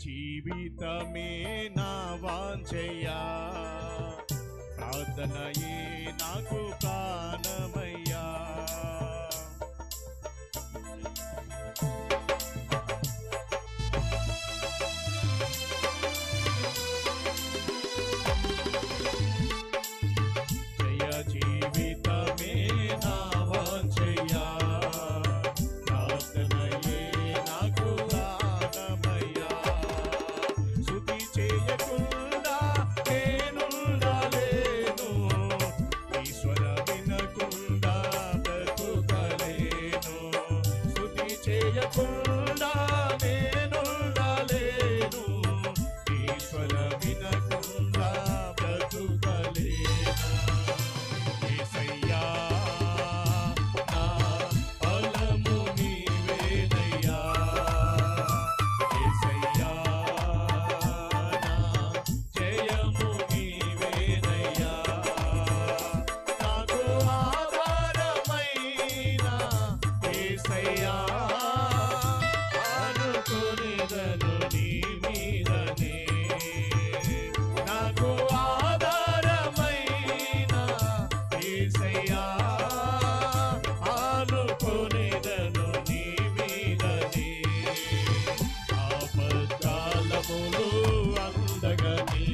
జీవితమే నా వాంఛయా ప్రార్థనయే నాకు ప్రాణమయ్యా.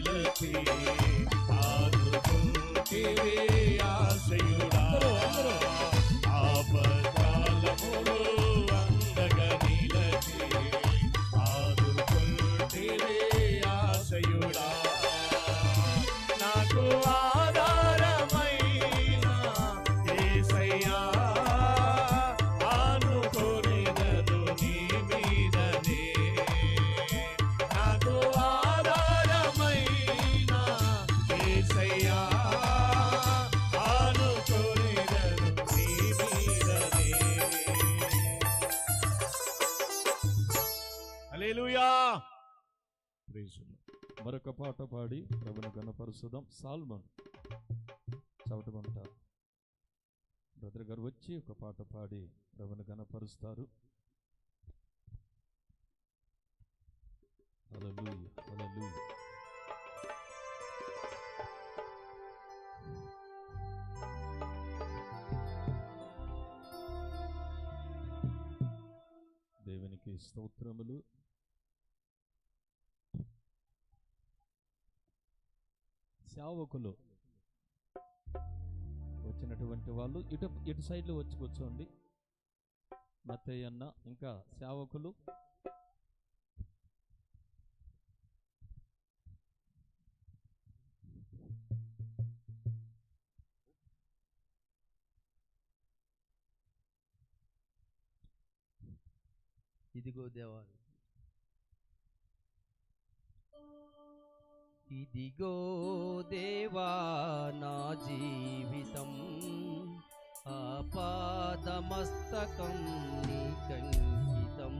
నిలిపి ఆదుకుంటివే మరొక పాట పాడి ప్రభుని గణపరుచుదాం సాల్మన్. చవటమంటారు బ్రదర్ గారు వచ్చి ఒక పాట పాడి ప్రభుని గణపరుస్తారు దేవునికి స్తోత్రములు. సేవకులు. వచ్చినటువంటి వాళ్ళు ఇటు ఇటు సైడ్లో వచ్చి కూర్చోండి. మత్తయ్యన్న ఇంకా సేవకులు. ఇదిగో దేవాలయం. ఇదిగో దేవా నా జీవితం ఆపాదమస్తకం నీకంకితం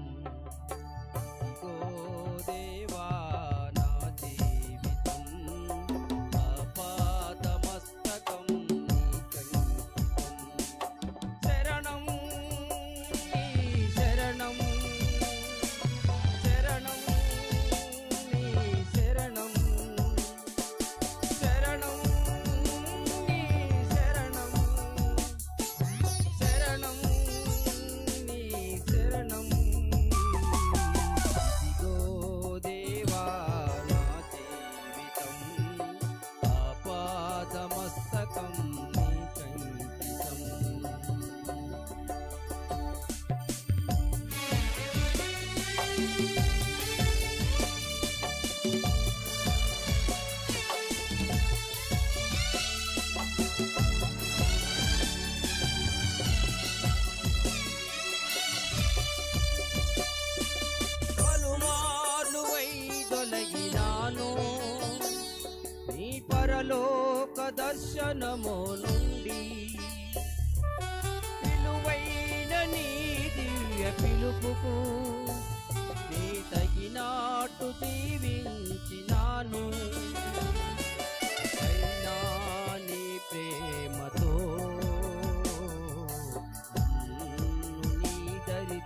ఇదిగో దేవా దర్శనము నుండి విలువైన నీ దివ్య పిలుపుకు నీ తగినాటు దీవించినాను. అయినా నీ ప్రేమతో నన్ను నీ దరి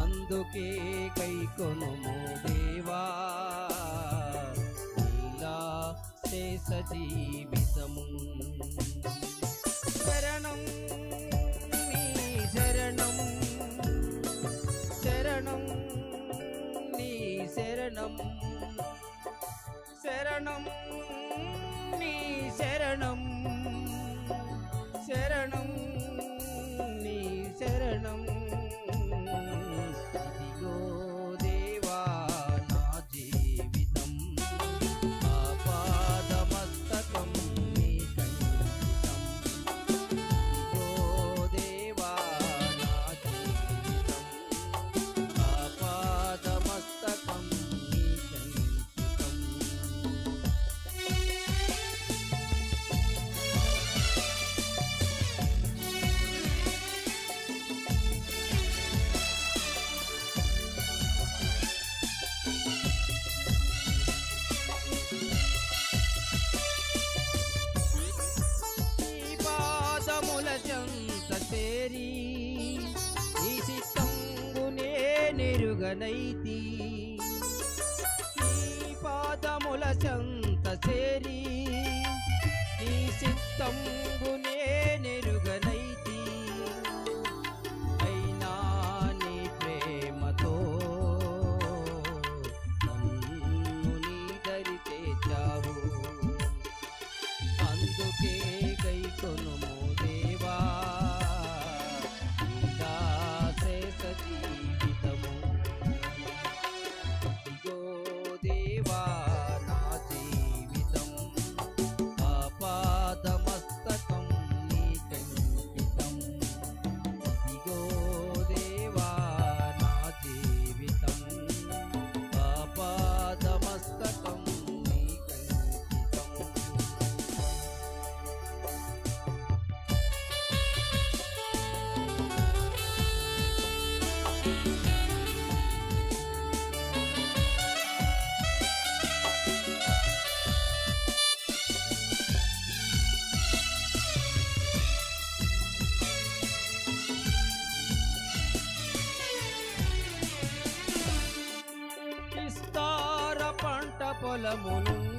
అందుకే కై కొనుమో శేష జీవితము శరణం నీ శరణం శరణం నీ శరణం శరణం నీ மகனை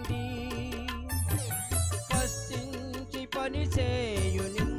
పొలము కష్టించి పని చేయుని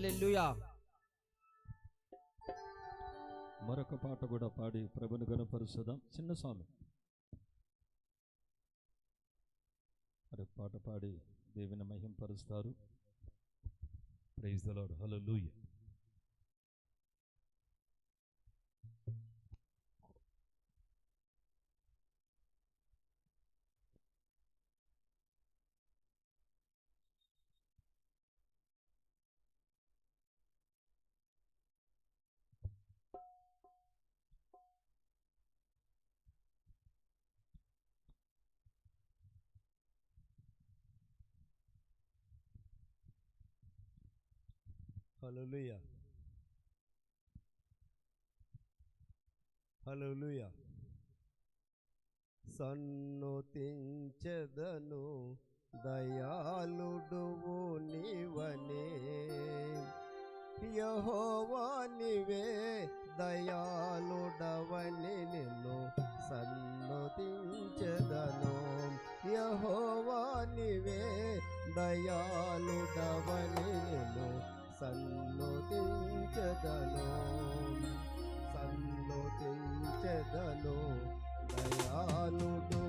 హల్లెలూయా. మరొక పాట కూడా పాడి ప్రభుని గణపరుస్తుందాం చిన్న స్వామి. మరి పాట పాడి దేవుని మహింపరుస్తారు. ప్రైజ్ దలాడు హలో హల్లెలూయా హల్లెలూయా హల్లెలూయా సన్నుతించెదను దయాళుడువు నీవనే. యహోవా నీవే దయాళుడవని నిన్ను సన్నుతించెదను. యహోవా నీవే దయాళుడవని నిన్ను సన్నుతించెదను సన్నుతించెదను దయానుడు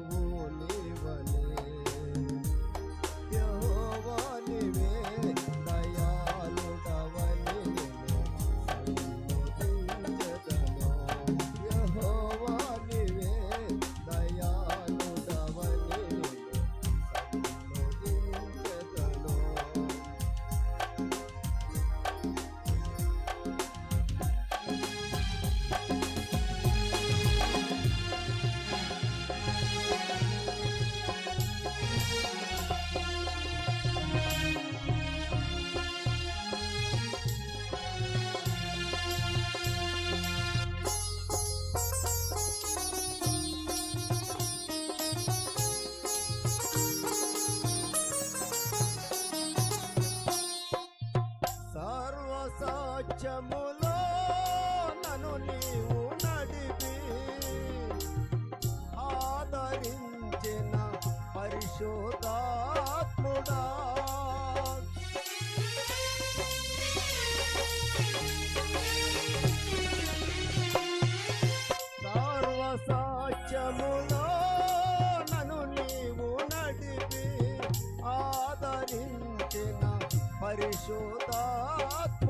പരിശോധാത്മ